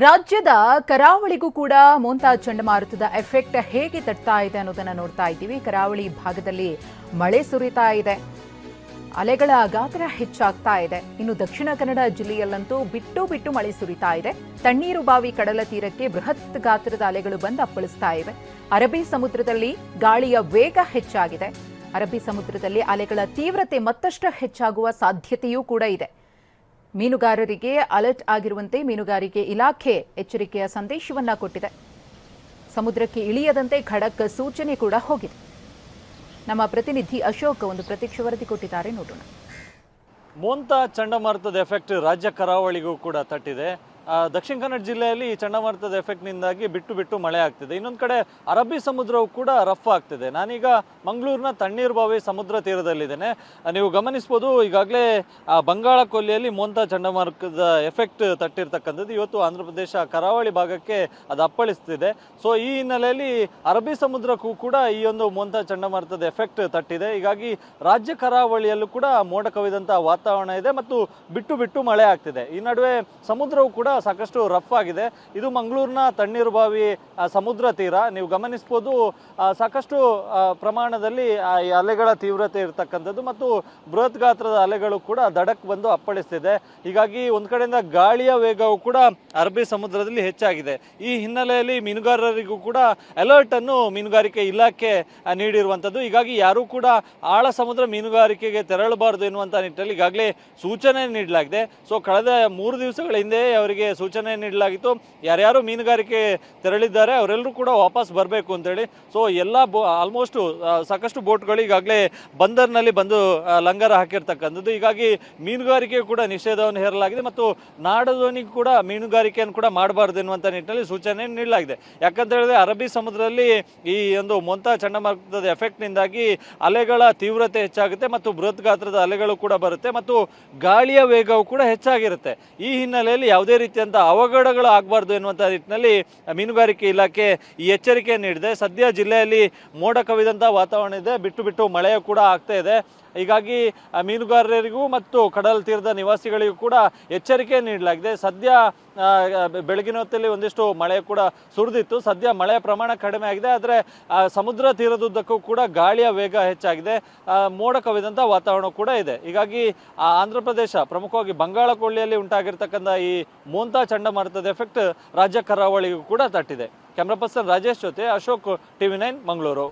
ರಾಜ್ಯದ ಕರಾವಳಿಗೂ ಕೂಡ ಮೋಂತಾ ಚಂಡಮಾರುತದ ಎಫೆಕ್ಟ್ ಹೇಗೆ ತಟ್ತಾ ಇದೆ ಅನ್ನೋದನ್ನ ನೋಡ್ತಾ ಇದ್ದೀವಿ. ಕರಾವಳಿ ಭಾಗದಲ್ಲಿ ಮಳೆ ಸುರಿತಾ ಇದೆ. ಅಲೆಗಳ ಗಾತ್ರ ಹೆಚ್ಚಾಗ್ತಾ ಇದೆ. ಇನ್ನು ದಕ್ಷಿಣ ಕನ್ನಡ ಜಿಲ್ಲೆಯಲ್ಲಂತೂ ಬಿಟ್ಟು ಬಿಟ್ಟು ಮಳೆ ಸುರಿತಾ ಇದೆ. ತಣ್ಣೀರು ಬಾವಿ ಕಡಲ ತೀರಕ್ಕೆ ಬೃಹತ್ ಗಾತ್ರದ ಅಲೆಗಳು ಬಂದು ಅಪ್ಪಳಿಸ್ತಾ ಇವೆ. ಅರಬ್ಬಿ ಸಮುದ್ರದಲ್ಲಿ ಗಾಳಿಯ ವೇಗ ಹೆಚ್ಚಾಗಿದೆ. ಅರಬ್ಬಿ ಸಮುದ್ರದಲ್ಲಿ ಅಲೆಗಳ ತೀವ್ರತೆ ಮತ್ತಷ್ಟು ಹೆಚ್ಚಾಗುವ ಸಾಧ್ಯತೆಯೂ ಕೂಡ ಇದೆ. ಮೀನುಗಾರರಿಗೆ ಅಲರ್ಟ್ ಆಗಿರುವಂತೆ ಮೀನುಗಾರಿಕೆ ಇಲಾಖೆ ಎಚ್ಚರಿಕೆಯ ಸಂದೇಶವನ್ನ ಕೊಟ್ಟಿದೆ. ಸಮುದ್ರಕ್ಕೆ ಇಳಿಯದಂತೆ ಖಡಕ್ ಸೂಚನೆ ಕೂಡ ಹೋಗಿದೆ. ನಮ್ಮ ಪ್ರತಿನಿಧಿ ಅಶೋಕ್ ಒಂದು ಪ್ರತ್ಯಕ್ಷ ವರದಿ ಕೊಟ್ಟಿದ್ದಾರೆ, ನೋಡೋಣ. ಮೋಂತಾ ಚಂಡಮಾರುತದ ಎಫೆಕ್ಟ್ ರಾಜ್ಯ ಕರಾವಳಿಗೂ ಕೂಡ ತಟ್ಟಿದೆ. ದಕ್ಷಿಣ ಕನ್ನಡ ಜಿಲ್ಲೆಯಲ್ಲಿ ಈ ಚಂಡಮಾರುತದ ಎಫೆಕ್ಟ್ನಿಂದಾಗಿ ಬಿಟ್ಟು ಬಿಟ್ಟು ಮಳೆ ಆಗ್ತಿದೆ. ಇನ್ನೊಂದು ಕಡೆ ಅರಬ್ಬಿ ಸಮುದ್ರವು ಕೂಡ ರಫ್ ಆಗ್ತಿದೆ. ನಾನೀಗ ಮಂಗಳೂರಿನ ತಣ್ಣೀರು ಬಾವಿ ಸಮುದ್ರ ತೀರದಲ್ಲಿದ್ದೇನೆ. ನೀವು ಗಮನಿಸ್ಬೋದು, ಈಗಾಗಲೇ ಬಂಗಾಳ ಕೊಲ್ಲಿಯಲ್ಲಿ ಮೋಂತಾ ಚಂಡಮಾರುತದ ಎಫೆಕ್ಟ್ ತಟ್ಟಿರ್ತಕ್ಕಂಥದ್ದು. ಇವತ್ತು ಆಂಧ್ರಪ್ರದೇಶ ಕರಾವಳಿ ಭಾಗಕ್ಕೆ ಅದು ಅಪ್ಪಳಿಸ್ತಿದೆ. ಸೊ ಈ ಹಿನ್ನೆಲೆಯಲ್ಲಿ ಅರಬ್ಬಿ ಸಮುದ್ರಕ್ಕೂ ಕೂಡ ಈ ಒಂದು ಮೋಂತಾ ಚಂಡಮಾರುತದ ಎಫೆಕ್ಟ್ ತಟ್ಟಿದೆ. ಹೀಗಾಗಿ ರಾಜ್ಯ ಕರಾವಳಿಯಲ್ಲೂ ಕೂಡ ಮೋಡ ಕವಿದಂತಹ ವಾತಾವರಣ ಇದೆ ಮತ್ತು ಬಿಟ್ಟು ಬಿಟ್ಟು ಮಳೆ ಆಗ್ತಿದೆ. ಈ ನಡುವೆ ಸಮುದ್ರವು ಕೂಡ ಸಾಕಷ್ಟು ರಫ್ ಆಗಿದೆ. ಇದು ಮಂಗಳೂರಿನ ತಣ್ಣೀರು ಬಾವಿ ಸಮುದ್ರ ತೀರ. ನೀವು ಗಮನಿಸ್ಬೋದು ಸಾಕಷ್ಟು ಪ್ರಮಾಣದಲ್ಲಿ ಈ ಅಲೆಗಳ ತೀವ್ರತೆ ಇರತಕ್ಕಂಥದ್ದು ಮತ್ತು ಬೃಹತ್ ಗಾತ್ರದ ಅಲೆಗಳು ಕೂಡ ದಡಕ್ ಬಂದು ಅಪ್ಪಳಿಸ್ತಿದೆ. ಹೀಗಾಗಿ ಒಂದು ಕಡೆಯಿಂದ ಗಾಳಿಯ ವೇಗವು ಕೂಡ ಅರಬ್ಬಿ ಸಮುದ್ರದಲ್ಲಿ ಹೆಚ್ಚಾಗಿದೆ. ಈ ಹಿನ್ನೆಲೆಯಲ್ಲಿ ಮೀನುಗಾರರಿಗೂ ಕೂಡ ಅಲರ್ಟ್ ಅನ್ನು ಮೀನುಗಾರಿಕೆ ಇಲಾಖೆ ನೀಡಿರುವಂಥದ್ದು. ಹೀಗಾಗಿ ಯಾರೂ ಕೂಡ ಆಳ ಸಮುದ್ರ ಮೀನುಗಾರಿಕೆಗೆ ತೆರಳಬಾರದು ಎನ್ನುವಂಥ ನಿಟ್ಟಿನಲ್ಲಿ ಈಗಾಗಲೇ ಸೂಚನೆ ನೀಡಲಾಗಿದೆ. ಸೊ ಕಳೆದ ಮೂರು ದಿವಸಗಳ ಹಿಂದೆಯೇ ಅವರಿಗೆ ಸೂಚನೆ ನೀಡಲಾಗಿತ್ತು. ಯಾರ್ಯಾರು ಮೀನುಗಾರಿಕೆ ತೆರಳಿದ್ದಾರೆ ಅವರೆಲ್ಲರೂ ಕೂಡ ವಾಪಸ್ ಬರಬೇಕು ಅಂತೇಳಿ. ಸೊ ಎಲ್ಲ ಬೋ ಆಲ್ಮೋಸ್ಟ್ ಸಾಕಷ್ಟು ಬೋಟ್ಗಳು ಈಗಾಗಲೇ ಬಂದರ್ನಲ್ಲಿ ಬಂದು ಲಂಗರ ಹಾಕಿರ್ತಕ್ಕಂಥದ್ದು. ಹೀಗಾಗಿ ಮೀನುಗಾರಿಕೆ ಕೂಡ ನಿಷೇಧವನ್ನು ಹೇರಲಾಗಿದೆ ಮತ್ತು ನಾಡದೋನಿಗೆ ಕೂಡ ಮೀನುಗಾರಿಕೆಯನ್ನು ಕೂಡ ಮಾಡಬಾರ್ದು ಎನ್ನುವಂಥ ನಿಟ್ಟಿನಲ್ಲಿ ಸೂಚನೆ ನೀಡಲಾಗಿದೆ. ಯಾಕಂತ ಹೇಳಿದ್ರೆ ಅರಬ್ಬಿ ಸಮುದ್ರದಲ್ಲಿ ಈ ಒಂದು ಮೊಂತಾ ಚಂಡಮಾರುತದ ಎಫೆಕ್ಟ್ನಿಂದಾಗಿ ಅಲೆಗಳ ತೀವ್ರತೆ ಹೆಚ್ಚಾಗುತ್ತೆ ಮತ್ತು ಬೃಹತ್ ಗಾತ್ರದ ಅಲೆಗಳು ಕೂಡ ಬರುತ್ತೆ ಮತ್ತು ಗಾಳಿಯ ವೇಗವು ಕೂಡ ಹೆಚ್ಚಾಗಿರುತ್ತೆ. ಈ ಹಿನ್ನೆಲೆಯಲ್ಲಿ ಯಾವುದೇ ರೀತಿಯಂಥ ಅವಘಡಗಳು ಆಗಬಾರ್ದು ಎನ್ನುವಂಥ ನಿಟ್ಟಿನಲ್ಲಿ ಮೀನುಗಾರಿಕೆ ಇಲಾಖೆ ಈ ಎಚ್ಚರಿಕೆ ನೀಡಿದೆ. ಸದ್ಯ ಜಿಲ್ಲೆಯಲ್ಲಿ ಮೋಡ ಕವಿದಂಥ ವಾತಾವರಣ ಇದೆ. ಬಿಟ್ಟು ಬಿಟ್ಟು ಮಳೆಯೂ ಕೂಡ ಆಗ್ತಾ ಇದೆ. ಹೀಗಾಗಿ ಮೀನುಗಾರರಿಗೂ ಮತ್ತು ಕಡಲ ತೀರದ ನಿವಾಸಿಗಳಿಗೂ ಕೂಡ ಎಚ್ಚರಿಕೆ ನೀಡಲಾಗಿದೆ. ಸದ್ಯ ಬೆಳಗಿನ ಹೊತ್ತಲ್ಲಿ ಒಂದಿಷ್ಟು ಮಳೆ ಕೂಡ ಸುರಿದಿತ್ತು. ಸದ್ಯ ಮಳೆಯ ಪ್ರಮಾಣ ಕಡಿಮೆ ಆಗಿದೆ. ಆದರೆ ಸಮುದ್ರ ತೀರದುದ್ದಕ್ಕೂ ಕೂಡ ಗಾಳಿಯ ವೇಗ ಹೆಚ್ಚಾಗಿದೆ. ಮೋಡ ಕವಿದಂಥ ವಾತಾವರಣ ಕೂಡ ಇದೆ. ಹೀಗಾಗಿ ಆಂಧ್ರ ಪ್ರದೇಶ, ಪ್ರಮುಖವಾಗಿ ಬಂಗಾಳ ಕೊಳ್ಳಿಯಲ್ಲಿ ಉಂಟಾಗಿರ್ತಕ್ಕಂಥ ಈ ಮೋಂತಾ ಚಂಡಮಾರುತದ ಎಫೆಕ್ಟ್ ರಾಜ್ಯ ಕರಾವಳಿಗೂ ಕೂಡ ತಟ್ಟಿದೆ. ಕ್ಯಾಮ್ರಾ ಪರ್ಸನ್ ರಾಜೇಶ್ ಜೊತೆ ಅಶೋಕ್ ಟಿವಿ ನೈನ್, ಮಂಗಳೂರು.